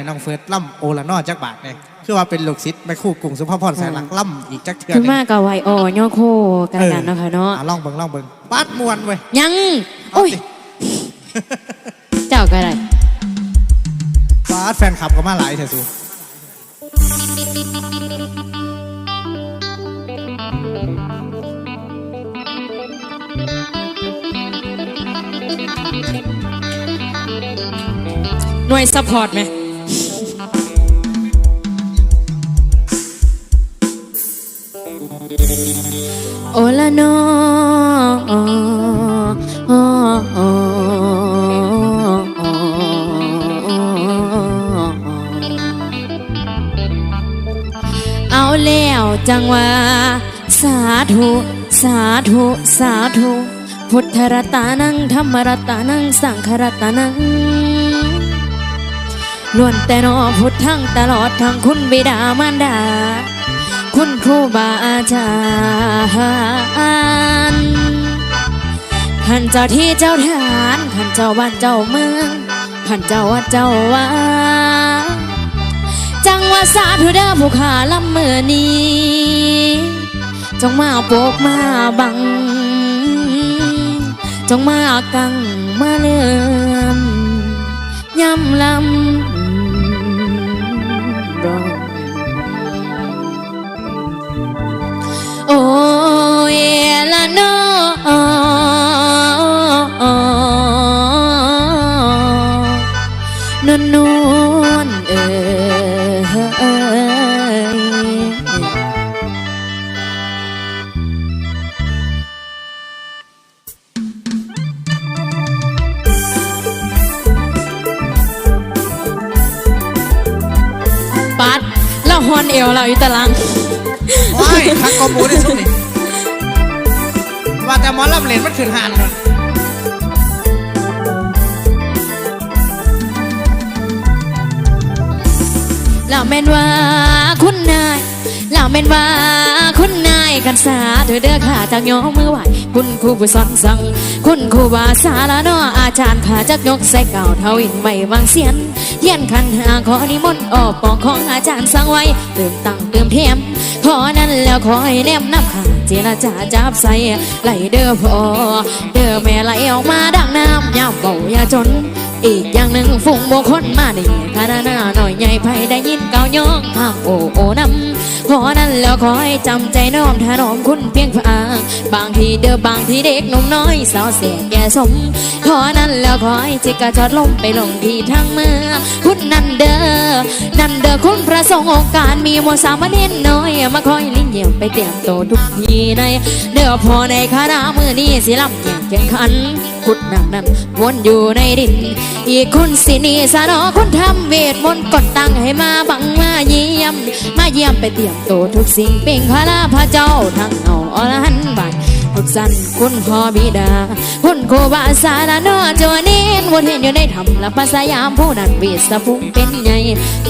ให้น้องเฟิร์สล่ำโอละนอจักบาทเนี่ยคือว่าเป็นลูกศิษย์แม่ครู่กรุงสุภาพรสายหลักล่ำอีกจักเทือคือหนึ่งมากกับไวโอย่อโคกันกันเนาะค่ะเนาะอ่ลองเบิ่งลองเบิ่งปาดมวนเว้ยยังเอาโอ้ยสิเจ้าก็ได้ปาดแฟนคลับก็มาหลายเถอะสูหน่วยซัพพอร์ตไหม โอละนอเอาแล้วจังว่า สาธุ สาธุ สาธุ พุทธรัตานัง ธรรมรัตานัง สังฆรัตานัง ล้วนแต่นอพุทธังตลอดทั้งคุณบิดามารดา คุณครูบาอาจารย์ขันเจ้าที่เจ้าฐานขันเจ้าบ้านเจ้าเมืองขันเจ้าวัดเจ้าว่าจังว่าสาธุเด้อผู้ขาลำเมื่อนี้ จงมาโปกมาบัง จงมากังมาเลื่อมย้ำลำ ร ปัดแล้วฮอนเอวเราอยู่ตารางโอ้ยทักกอมูได้ช่วงนี้ว่าแต่หมอลำเลนมันขึ้นหานเลยแล้วแม่นว่าคุณนาย แล้วแม่นว่าคุณนายกันสาเธอเด้อค่ะจากยอมือไหวคุณครูผู้สอนสั่งคุณครูบาสาละนออาจารย์ขาจักยกใส่เก่าเท่าอินไม่วางเสียนเยียนขันหาขอนิมนต์ออกปองของอาจารย์สั่งไว้เติมตังเติมเทียมขอนั้นแล้วขอให้แนมนับขาเจรจาจับใส่ไหลเด้อพอเด้อแม่ไหลออกมาดังน้ำยามเบาอย่าจน อีกอย่างหนึ่งฝุ่งโมคนมาดีคานาหน้าหน่อยใหญ่ไผได้ยินเก่าย่องห้ามโอโอนำขอนั้นแล้วขอให้จำใจน้อมถนอมคุณเพียงฝางบางทีเด้อบางทีเด็กหนุ่มน้อยสาวเสียแก่สม ขอนั้นแล้วขอให้จิกกระจอดลมไปลงที่ทางเมื่อคุณนันเดอนันเดอคุณพระสงฆ์องค์การมีโมสามเณรน้อย มาคอยลิ้นเยี่ยมไปเตรียมโตทุกทีในเด้อพอในคณะมือนี้สิลำเกียง แข่งขันขุดหนักนั้นวนอยู่ในดิน อีกคนสินีสานอคนทำเวทมนต์กดตั้งให้มาบังมาเยี่ยม มาเยี่ยมไปเตรียมตัวทุกสิ่งเป็นพระราพระเจ้าทั้งเอาอรหันต์ บัดทุกสันคุณพ่อบิดา คุณคูบาสาลาโนจวนินวนเห็นอยู่ในธรรมและภาษายามผู้นั้นวิสภูมิเป็นใหญ่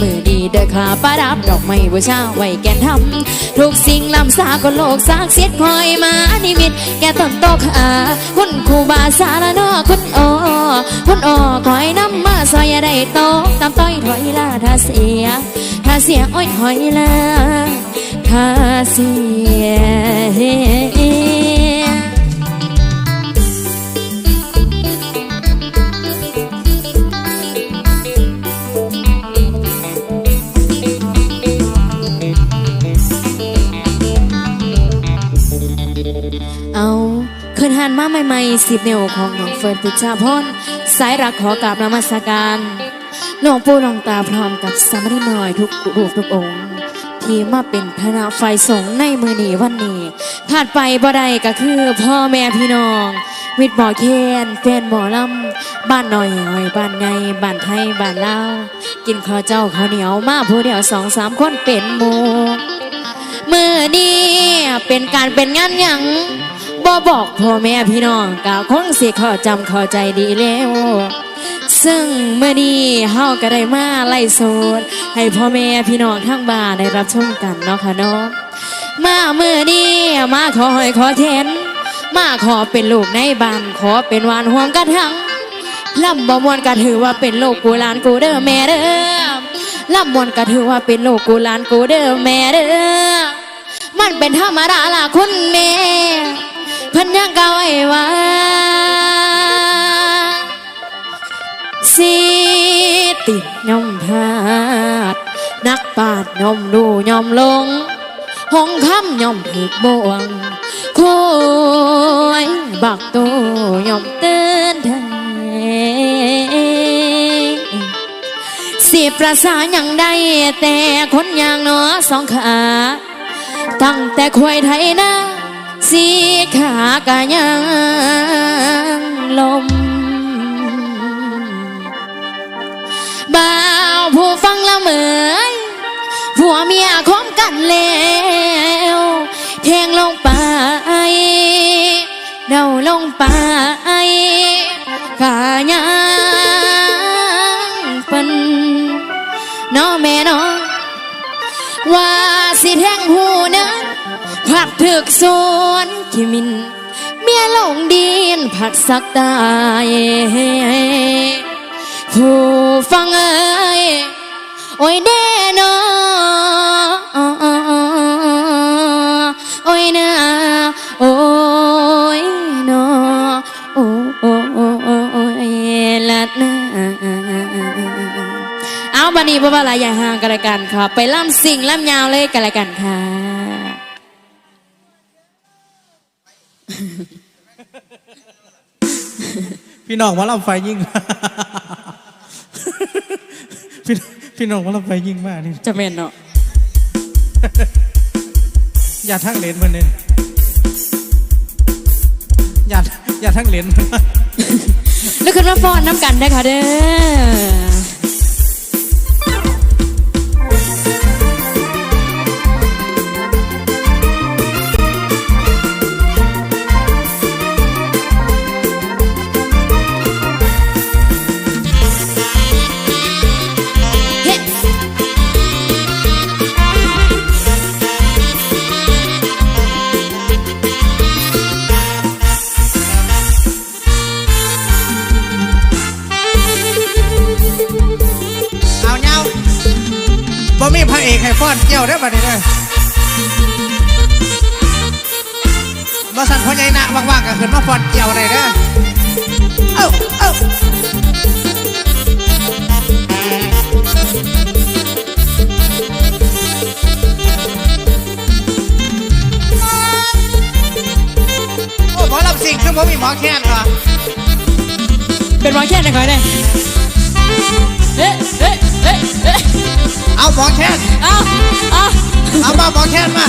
มือดีเด้อขาประดับดอกไม้บูชาไว้แก่นทำทุกสิ่งลำสากลโลกสากเสียดคอยมานิมิต แก่ต้นโตขาคุณครูบาสาลานอคุณโอคุณโอคอยนำมาซอยอย่าได้โตตามต้อยถอยลาถ้าเสียถ้าเสียอ้อยถอยลาถ้าเสีย คืนมาใหม่ๆสิบเนวของน้องเฟิร์นพิชาพรสายรักขอกราบนมัสการหลวงปู่หลวงตาพร้อมกับสามเณรน้อยทุกรูปทุกองค์ ที่มาเป็นคณะไฟสงในมือนีวันนี้ผ่านไปบ่ได้ก็คือพ่อแม่พี่น้องมิตรหมอเคนแฟนหมอลำบ้านหน่อยหอยบ้านใหญ่บ้านไทยบ้านลาวกินข้าวเจ้าข้าวเหนียวมาผู้เดียวสองสามคนเป็นหมูมือนีเป็นการเป็นงานยัง บ่บอกพ่อแม่พี่น้องกะคงสิข้าจำข้าใจดีแล้ว ซึ่งเมื่อนี้เฮาก็ได้มาไล่โสดให้พ่อแม่พี่น้องทั้งบ้านได้รับชมกันเนาะค่ะเนาะมาเมื่อนี้มาขอหอยขอเทนมาขอเป็นลูกในบ้านขอเป็นวานห่วงกระทังลำบ่มวนก็ถือว่าเป็นโลกกูหลานกูเด้อแม่เด้อล่ำมวนก็ถือว่าเป็นลูกกูหลานกูเด้อแม่เด้อมันเป็นธรรมดาล่ะคุณแม่ เพิ่นยังกล่าวไว้ว่าสีติดย่อมพลาด นักปาดย่อมดูย่อมลง หงคำย่อมถูกบ่วงคุยบักตัวย่อมเตือนแทสิประสาอย่างใดแต่คนอย่างหนอสองขา ตั้งแต่ควยไทยนะ สีขากะยังลมบ่าวผู้ฟังละเมยผัวเมียคมกันแล้วแทงลงไปเดาลงไปกายังเป็นน้อแม่น้องว่าสิแทงหูนะ ผักถึกสวนขีมิน เมียลงดินผัดสักตายผู้ฟังเอ้ยโอ้ยเด้นอโอ้ยนาโอ้ยนอโอ้โอ้โอ้โอ้โอ้ยละนาเอาบันนี้บ่ว่าอะไรอย่ห่างกันละกันค่ะ ไปล่ำสิ่งล่ำยาวเลยกันละกันค่ะ พี่น้องหมาลำไฟยิ่งพี่พี่น้องหมาลำไฟยิ่งมากนี่จะเป็นเนาะอย่าทั้งเหรียญมันเนี่ยอย่าอย่าทั้งเหรียญแล้วขึ้นมาฟ้อนน้ำกันได้อค่ะเด้อ ให้ฟ้อนเกี่ยวได้อบัดนี้เลยบ่สั่นพ่อใหญ่นะว่างๆก็ขึ้นมาฟ้อนเกี่ยวได้เด้อเอ้าเอ้าโอ้หมอลำสิงคือบ่มีหมอแค้นเหรอเป็นวันแค่ไหนก่อนเนี่ยเอ๊ะเอ๊ะเอ๊ะเอ๊ะเอาหมอแค้นเอาเอา เอามาหมอแค้นมา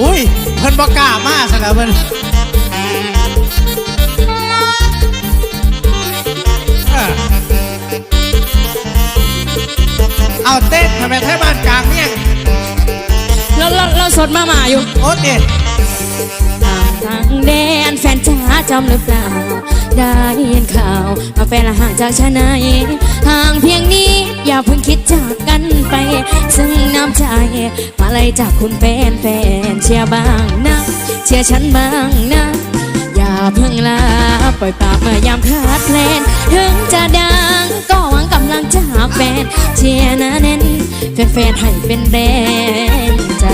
อุ้ยเพิ่นบอกกล้ามากสักแล้วเพิ่นเออเอาเต้นทำไมไทยบ้านกลางเนี่ยเราเราเราสดมาหมาอยู่ โอ๊ตเด็ดทางแดนแฟนจ๋าจำหรือเปล่า ได้ยินข่าวว่าแฟนละห่างจากชนายห่างเพียงนี้อย่าเพิ่งคิดจากกันไป ซึ่งน้ำใจมาเลยจากคุณแฟนแฟนเชียร์บ้างนะ เชียร์ฉันบ้างนะ อย่าเพิ่งลาปล่อยปากเมื่อยามขาดแคลนถึงจะดังก็หวังกำลังจากแฟนเชียร์นะแน่นแฟนๆให้เป็นแรงใจ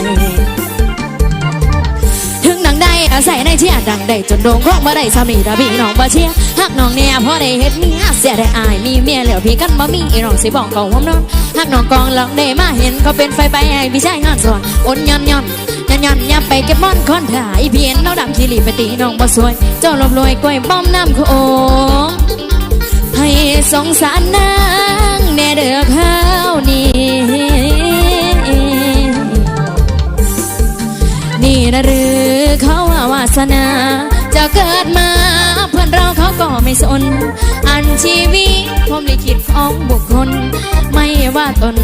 อาศัยในเชียดังได้จนโด่งร้องมาได้สามีดาบีน้องบ่เชียหักน้องเนี่ยพอได้เฮ็ดเมียเสียได้อายมีเมียแล้วพี่กันบ่มีอีน้องสิบอกกองหอมนอนหักน้องกองหลังได้มาเห็นเขาเป็นไฟไปให้พี่ชายงานสอนอนย้อนย้อนย้อนย้อนย้อนไปเก็บมอนคอนถ่ายเพียนเราดำขี้หลีไปตีน้องบ่สวย เจ้าลบรวยกล้วยป้อมน้ำโขงให้สงสารนา สนา จะเกิดมาเพื่อนเราเขาก็ไม่สน อันชีวิตพรหมลิขิตของบุคคล ไม่ว่าตน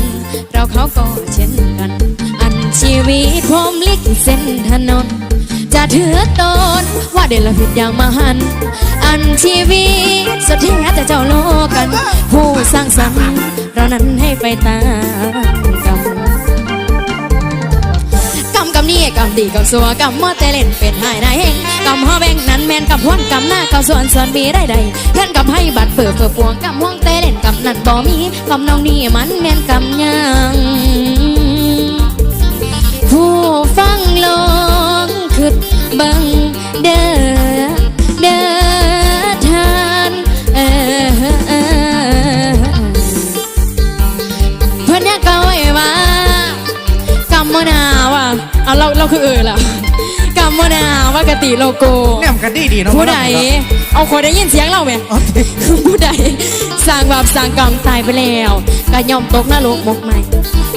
เราเขาก็เช่นกัน อันชีวิตพรหมลิขิตเส้นถนน จะเถือตนว่าเดลผิดอย่างมหัน อันชีวิตสุดแท้แต่เจ้าโลกัน ผู้สร้างสรรค์เรานั้นให้ไปตามำตีก็ำดีกำสัวกำมอเตเล่นเป็นหายนายเฮงกำห่อแบงนั้นแมนกำพวนกำหน้ากำส่วนส่วนมีได้ใดเพื่อนกำให้บัตรเปิดเปิดปวงกำห่วงเตเล่นกำนั่นบ่มีกำน้องนี่มันแมนกำยังผู้ฟังลองขึ้นเบังเด้อ เอาเราเราคือเออล่ะกำมะนาวว่ากติโลโก้เนี่ยมันกันดีดีๆเนาะผู้ใดเอาคนได้ยินเสียงเราไหมโอเคผู้ใดสร้างบาปสร้างกรรมตายไปแล้วก็ยอมตกนรกหมกใหม่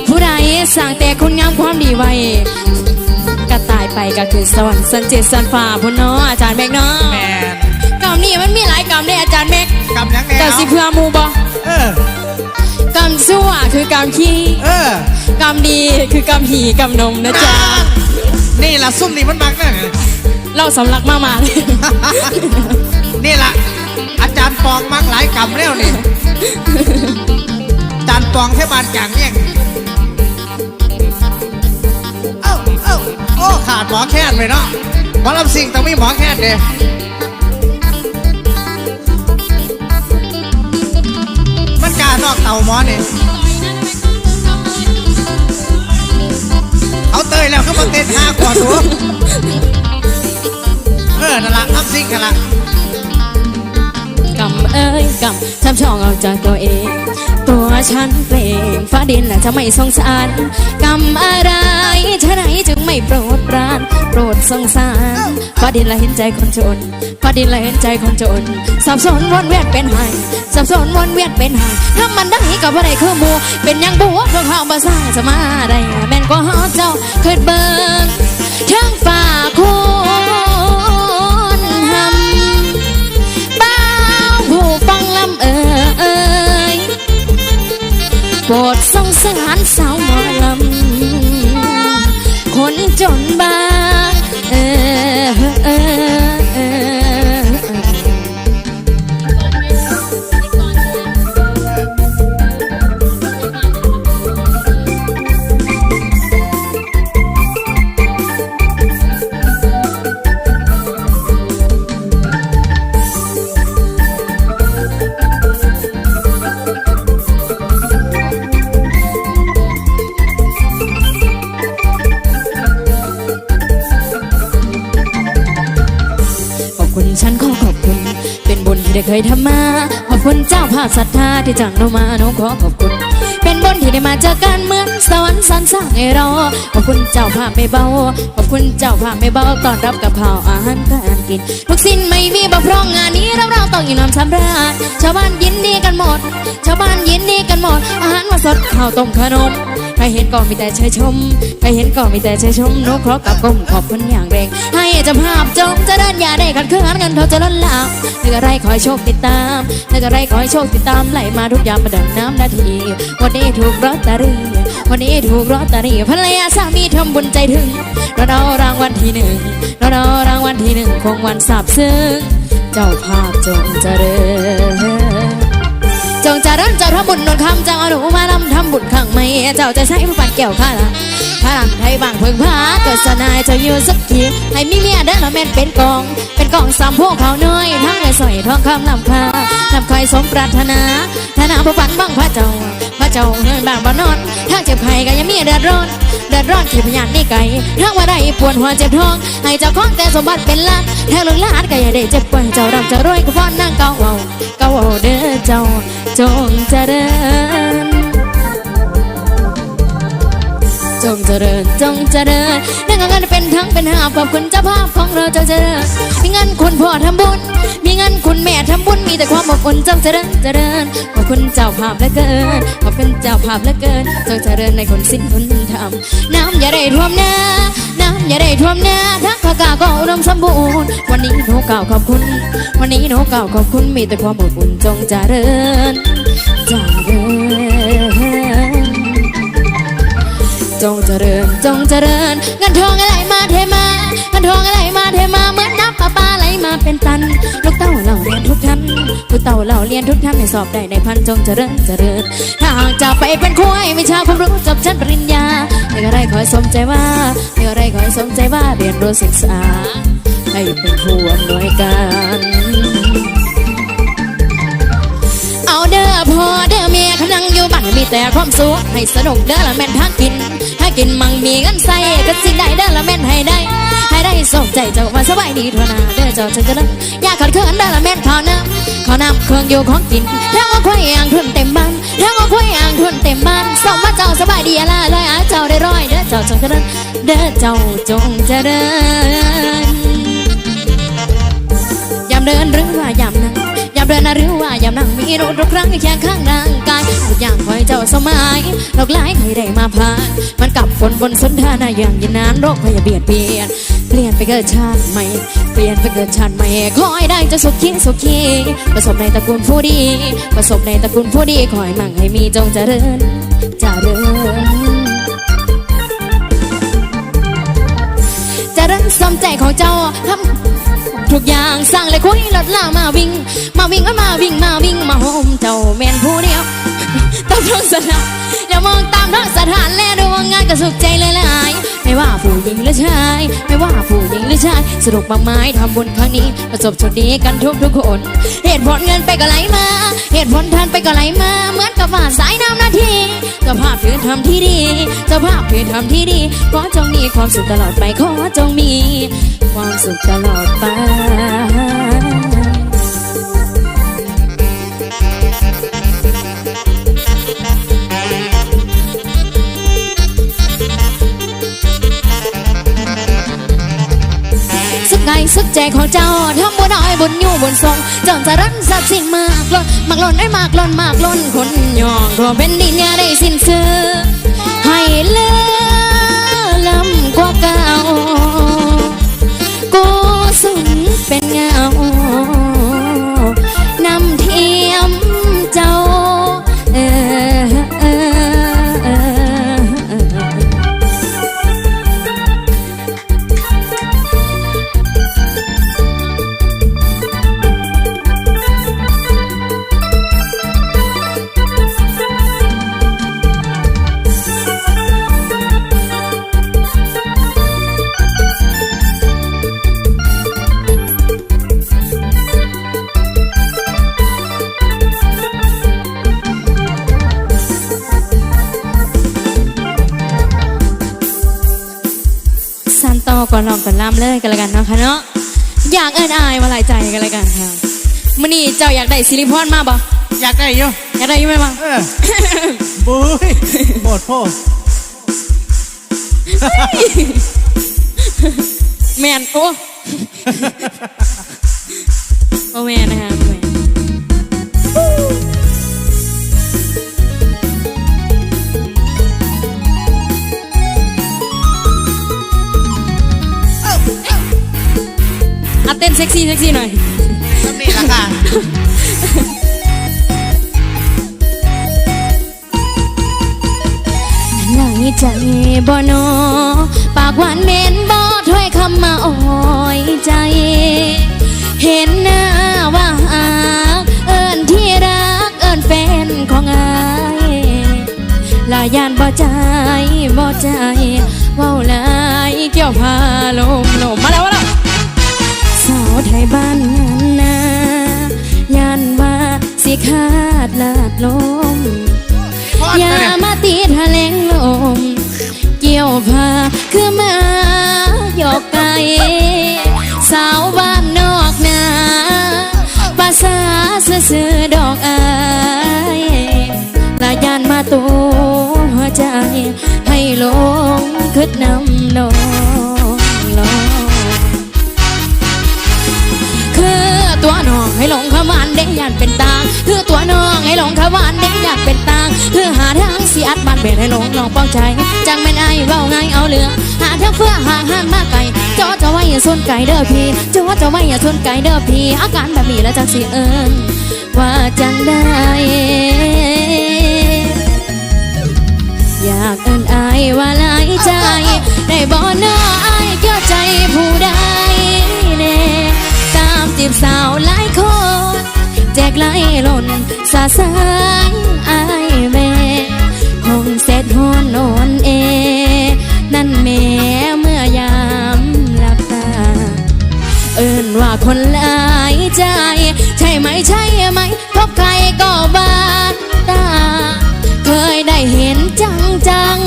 ผู้ใดสร้างแต่คุณงามความดีไว้ก็ตายไปก็คือสวรรค์สันเจ็ดสันฟ้าพุ่นเนาะอาจารย์แม็กเนาะแมนกรรมนี่มันมีหลายกรรมเด้อาจารย์แม็กกำยังไงแต่เอาสิเพื่อหมูบ่เออ กรรมชั่วคือกรรมขี้เออ กรรมดีคือกรรมหีกรรมนมนะจ๊ะ นี่ล่ะซุ่มนี่มันมักเนี่ยเราสำลักมามาเลยนี่ล่ะ อาจารย์ปองมักหลายกำแล้วนี่ อาจารย์ปองเทบานจางเนี่ยงเอ้าเอ้าโอ้ขาดหมอแค่นไปเนาะหมอลำสิงต้องมีหมอแค่นเด้มั กล้านอกเต่าหมอนี่เอาเตยแล้วเขามาเต้นห้าขวดหัวเออนั่นละทับซิกนั่นละำเอ้ยกำทำช่องเอาจากตัวเอง ตัวฉันเปล่งฟ้าดินและจะไม่สงสารกำอะไรฉะไหนจึงไม่โปรดปราน โปรดสงสารฟ้าดินและเห็นใจคนจนฟ้าดินและเห็นใจคนจน สับสนวนเวียนเป็นไห้สับสนวนเวียนเป็นไห้ถ้ามันได้กับอะไรคือมูเป็นยังบัวพวกเขาบาสร้างจะมาได้แม่นก็หาเจ้าเคยเบิ่ง เคยทำมา ขอบคุณเจ้าภาพศรัทธาที่จังเรามาหนูขอขอบคุณ เป็นบุญที่ได้มาเจอกันเหมือนสวรรค์สรรสร้างให้เรา ขอบคุณเจ้าภาพไม่เบา ขอบคุณเจ้าภาพไม่เบาตอนรับกับข้าวอาหารการกินทุกสิ้นไม่มีบกพร่องงานนี้เราเราต้องอยู่นำสำราญชาวบ้านยินดีกันหมด ชาวบ้านยินดีกันหมด อาหารมาสดข้าวต้มขนม ใครเห็นก็มีแต่เชยชม ใครเห็นก็มีแต่เชยชมนกเคราะห์กับก้มขอบคุณอย่างแรง ให้เจ้าภาพจงจะเดินอย่าได้ขัดขืนเงินเขาจะล้นหลามนึกอะไรขอให้โชคติดตามนึกอะไรขอให้โชคติดตามไหลมาทุกยามประดังน้ำนาที วันนี้ถูกลอตเตอรี่วันนี้ถูกลอตเตอรี่ภรรยาสามีทำบุญใจถึงเราเรารางวัลที่หนึ่งเราเรารางวัลที่หนึ่งคงวันสาบซึ้งเจ้าภาพจงเจริญ จงจะเริ่มจะทำบุญนนคำเจังเอาหนูมาลำทำบุญขังไม่เจ้าจะใช้ผู้ปันแก้วข้าละพลังไทยบางเพิ่งพาเกิดสนายเจะอยู่สักทีให้มีเมียเดินละแม่นเป็นกอง เป็นกองสามพวกเขาเน้อยทั้งเลยสอยทองคำลำคาลำคอยสมปรารถนาธนาผู้ปันบ้างพระเจ้าพระเจ้าเงินบางบ่นอนทางเจ็บไข้ก็ยังมีเดือดร้อนเดือดร้อนที่พยานนี่ไก่ทั้งว่าได้ปวดหัวเจ็บท้อง ให้เจ้าของแต่สมบัติเป็นล้านแทงลูกหลานก็อย่าได้เจ็บป่วยเจ้ารำเจะรวยก็ฟ้อนนั่งเกาเว้าเกาเว้าเด้อเจ้าโจงเจริญ จงเจริญ จงเจริญนั่งเงินเป็นทั้งเป็นหาขอบคุณเจ้าภาพของเราจงเจริญ มีเงินคุณพ่อทำบุญ มีเงินคุณแม่ทำบุญ มีแต่ความอบอุ่นจงเจริญ เจริญ ขอบคุณเจ้าภาพเหลือเกิน ขอบคุณเจ้าภาพเหลือเกิน จงเจริญในคนสิ้นคุณธรรมน้ำอย่าได้ท่วมหน้าน้ำอย่าได้ท่วมหน้าทักขากาก็อุดมสมบูรณ์ วันนี้หนูกล่าวขอบคุณ วันนี้หนูกล่าวขอบคุณ มีแต่ความอบอุ่นจงเจริญ จริญจงเจริญจงเจริญเงินทองอะไรมาเทมาเงินทองอะไรมาเทมาเหมือนน้ำประปาไหลมาเป็นตัน ลูกเต้าเหล่าเรียนทุกท่านผู้เต่าเหล่าเรียนทุกท่านให้สอบได้ในพันจงเจริญเจริญ ถ้าหากจะไปเป็นคุ้ยวิชาความรู้จบชั้นปริญญาไม่อะไรขอให้สมใจว่าไม่อะไรขอให้สมใจว่าเรียนรู้ศึกษา ให้เป็นผู้อำนวยการ อเด้อพ่อเด้อแม่ขนังอยู่บ้านมีแต่ความสุขให้สนุกเด้อละแม่นทักกินถ้ากินมังมีเงินใส่ก็สิ่งใดเด้อละแม่นให้ได้ ให้ได้สมใจเจ้ามาสบายดีทั่วหน้าเด้อเจ้าฉันจะเลิกอย่าขัดเขินเด้อละแม่นข้าวน้ำข้าวน้ำเครื่องอยู่ของกินทั้งเอาควายอ่างทุนเต็มบ้านทั้งเอาควายอ่างทุนเต็มบ้านสมว่าเจ้าสบายดีอะไรเลยอะเจ้าได้ร้อยเด้อเจ้าจงเจริญเด้อเจ้าจงเจริญยามเดินหรือว่ายามนั่ง เดินนะหรือว่ายามนั่งมีรถทุกครั้งแค่ข้างร่างกายทุกอย่างคอยเจ้าสมัยโลกหลายใครได้มาผ่าน มันกับฝนบนสนทนาอย่างยินนานโรคพยาเบียดเปลี่ยนเปลี่ยนไปเกิดชาติใหม่ เปลี่ยนไปเกิดชาติใหม่คอยได้จะสุขีสุขีประสบในตระกูลผู้ดี ประสบในตระกูลผู้ดีคอยมั่งให้มีจงเจริญเจริญเจะรันสมใจของเจ้าทำ ทุกอย่างสร้างเลยคุยลดล่ามาวิ่ง มาวิ่งมาวิ่งมาวิ่งมาโฮมเจ้าแมนผู้เดียว ต้องท้องสนามอย่ามองตามท้องสถานและดว่างานก็สุขใจเลยหลายไม่ว่าผู้หญิงหรือชาย ไม่ว่าผู้หญิงหรือชายสรุปมากมายทำบุญครั้งนี้ ประสบโชคดีกันทุกทุกคน เหตุผลเงินไปก็ไหลมา เหตุผลทานไปก็ไหลมา เหมือนกับว่าสายน้ำนาทีเจ้าภาพถือทำที่ดีเจ้าภาพถือทำที่ดีขอจงมีความสุขตลอดไปขอจงมี ความสุขตลอดไป ใจของเจ้าทำบุญน้อยบุญอยู่บุญทรงจงจะรันสักสิ่งมากล้นมากล้นได้มากล้นมากล้นคนยองรวมเป็นดินยาได้สิ้นเสือให้เลือลำกว่าเก่ากูสุนเป็นเงา อก่อนลองก่อนลำเลยกันแล้วกันเนาะค่ะเนาะอยากเอินอายมาหลายใจกันแล้วกันค่ะมื่อนี้เจ้าอยากได้ซิลิพอนมาบ่อยากได้อยู่อยากได้อยังไหมบ่เออบุ้ยโบดโพดแมนโอ้โอ้แมนนะคะ เต้นเซ็กซี่เซ็กซี่หน่อยก็นี่ละค่ะไหนใจบ่นอปากหวานเหม็นบ่ถ้อยคำมาอ่อยใจ เห็นหน้าว่าหากเอิ้นที่รักเอิ้นแฟนของอายลายานบ่ใจบ่ใจ เว้าหลายเกี่ยวพาลมลมมาแล้ว มาแล้วสาวไทยบ้านนั้นนายันว่าสิขาดลาดลมพอดอย่าเลยมาตีทะเลงลม เกี่ยวผ้าคือมาหยอกไก่สาวบ้านนอกนาภาษาซื่อๆดอกอายลายานมาตัวหัวใจ ให้หลงคืดนำนองลอง วานเด้ยันเป็นตางคือตัวน้องให้หลงขวานเด้ยันเป็นตางคือหาทางสิอัดบันเบ็ดให้หลงลองเป้าใจจังไม่นไอ้เว้าไงเอาเหลือหาทางเพื่อห่างห้างมาไกลจอจะไว้อย่าสนไก่เด้อพี่จอจะไว้อย่าสนไก่เด้อพี่อาการแบบนี้แล้วจังสิเอิญว่าจังได้อยากเอินอายว่าหลายใจ ได้บ่น้ออายเกี่ยวใจผู้ใดแน่ตามจีบสาวหลายคน จกหลล่นสาสางอายแม่คงเสร็จหอนนอนเอ นั่นแม่เมื่อยามหลับตา เอินว่าคนหลายใจ ใช่ไหมใช่ไหมพบใครก็บานตา เคยได้เห็นจังจัง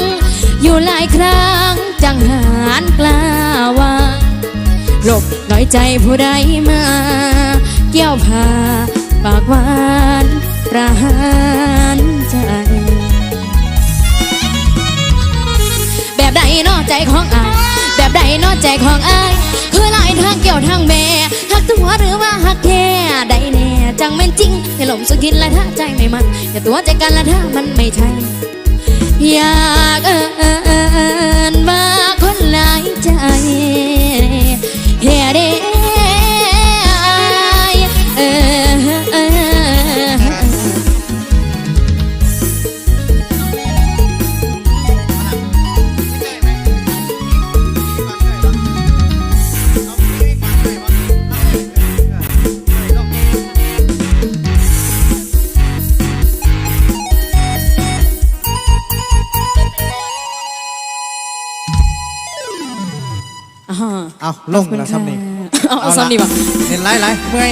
อยู่หลายครั้งจังหารกล้าว่าหลบหน่อยใจผู้ใดมา เกี่ยวพา ปากหวานประหารใจ แบบใดนอใจของอาย แบบใดนอใจของอาย คือหลายทางเกี่ยวทางแม่หักตัวหรือว่าหักแค่ใดแน่จังแม่นจริงให้หลมสุกินละถ้าใจไม่มัน อย่าตัวใจกันละถ้ามันไม่ใช่อยากเอิน อ่าฮะเอาลงแล้วซ้ำนี่เอาเอาซ้ำนี่ปะเห็นไรไรเมื่อย